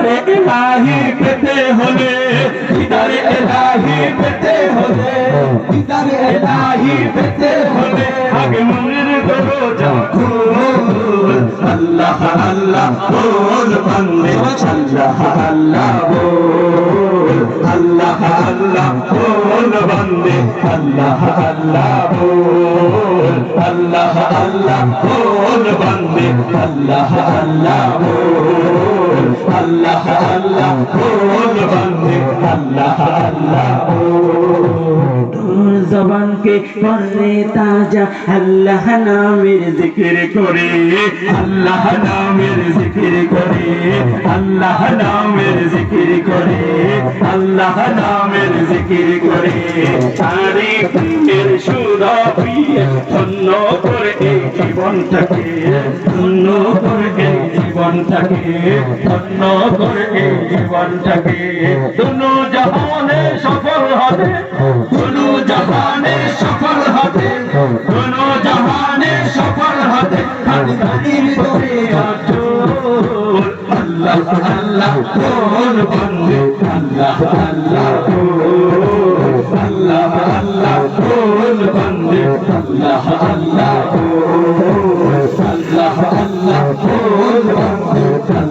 ইদারে ইলাহি পেতে হলে ইদারে ইলাহি পেতে হলে ইদারে ইলাহি পেতে হলে আগে মনের দরজা খোল আল্লাহ আল্লাহ বল বন্দে আল্লাহ আল্লাহ বল আল্লাহ আল্লাহ বল বন্দে আল্লাহ আল্লাহ বল আল্লাহ আল্লাহ বল বন্দে আল্লাহ আল্লাহ বল আল্লাহ আল্লাহ বল বন্দে আল্লাহ আল্লাহ জবানকে করে তাজা আল্লাহ নামের জিকির করে, আল্লাহ নামের জিকির করে, আল্লাহ নামের জিকির করে, আল্লাহ নামের জিকির করে। তারে প্রেমের সুরা পিয়ে ধন্য করে জীবনটাকে, ধন্য করে জীবনটাকে ধন্য করে জীবনটাকে। দুনো জাহানে সফল হবে দুনো জাহানে সফল হবে দুনো জাহানে সফল হবে। খালি খালির তোরে আল্লাহ আল্লাহ, কোন বন্দে আল্লাহ আল্লাহ আল্লাহ আল্লাহ, কোন আল্লাহ আল্লাহ আল্লাহ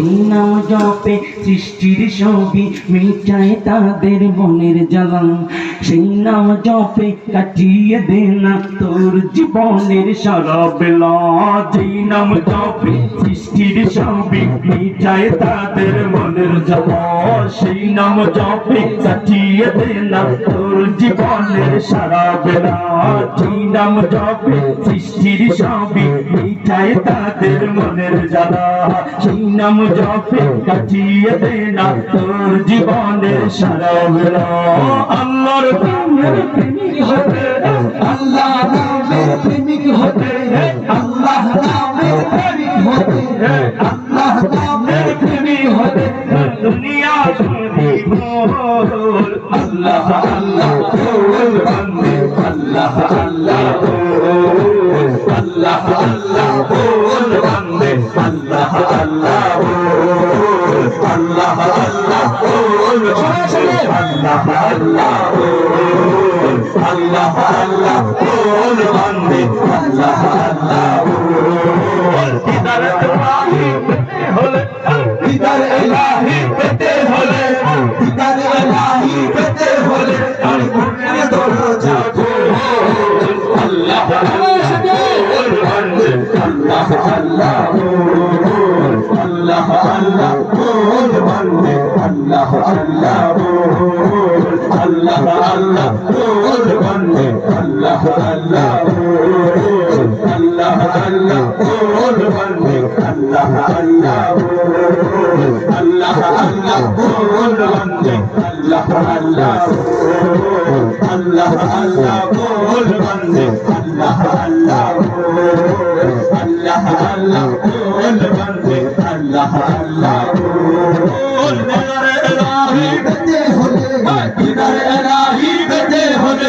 জিনাম জপে সৃষ্টির ছবি, মিটায় তাদের মনের জ্বালা। সেই নাম জপে কাটিয়ে দে তোর জীবনের সারা বেলা যেই নাম জপে সৃষ্টির ছবি, মিটায় তাদের মনের জ্বালা। সেই নাম জপে কাটিয়ে দে তোর জীবনের সারা বেলা যেই নাম জপে সৃষ্টির ছবি, মিটায় তাদের মনের জ্বালা। সেই নাম কাটিয়ে দে না তোর জীবনের সারা আল্লাহর প্রেমের প্রেমিক হতে আল্লাহ নামের প্রেমিক হতে আল্লাহ নামের প্রেমিক হতে আল্লাহ নামের প্রেমিক হতে দুনিয়া আল্লাহ আল্লাহ আল্লাহ আল্লাহ আল্লাহ আল্লাহ আল্লাহ আল্লাহ বল বন্দে আল্লাহ আল্লাহ বল ইদার ইলাহি পেতে হলে ইদার ইলাহি পেতে হলে ইদার ইলাহি পেতে হলে আর মনের দরজা খোল আল্লাহ আল্লাহ বল আল্লাহ আল্লাহ আল্লাহ আল্লাহ বল বন্দে আল্লাহ আল্লাহ আল্লাহ আল্লাহ বন্দে আল্লাহ আল্লাহ আল্লাহ আল্লাহ আল্লাহ আল্লাহ আল্লাহ আল্লাহ আল্লাহ আল্লাহ বল বন্দে আল্লাহ হলে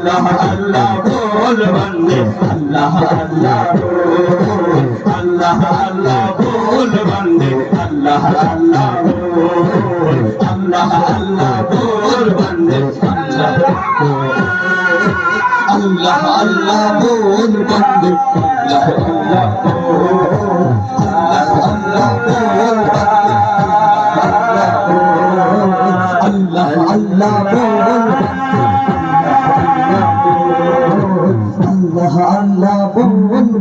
আল্লাহ আল্লাহ বল বন্দে, আল্লাহ আল্লাহ আল্লাহ আল্লাহ বল বন্দে, আল্লাহ আল্লাহ আল্লাহ আল্লাহ বল বন্দে, আল্লাহ আল্লাহ বল বন্দে, আল্লাহ আল্লাহ আল্লাহ আল্লাহ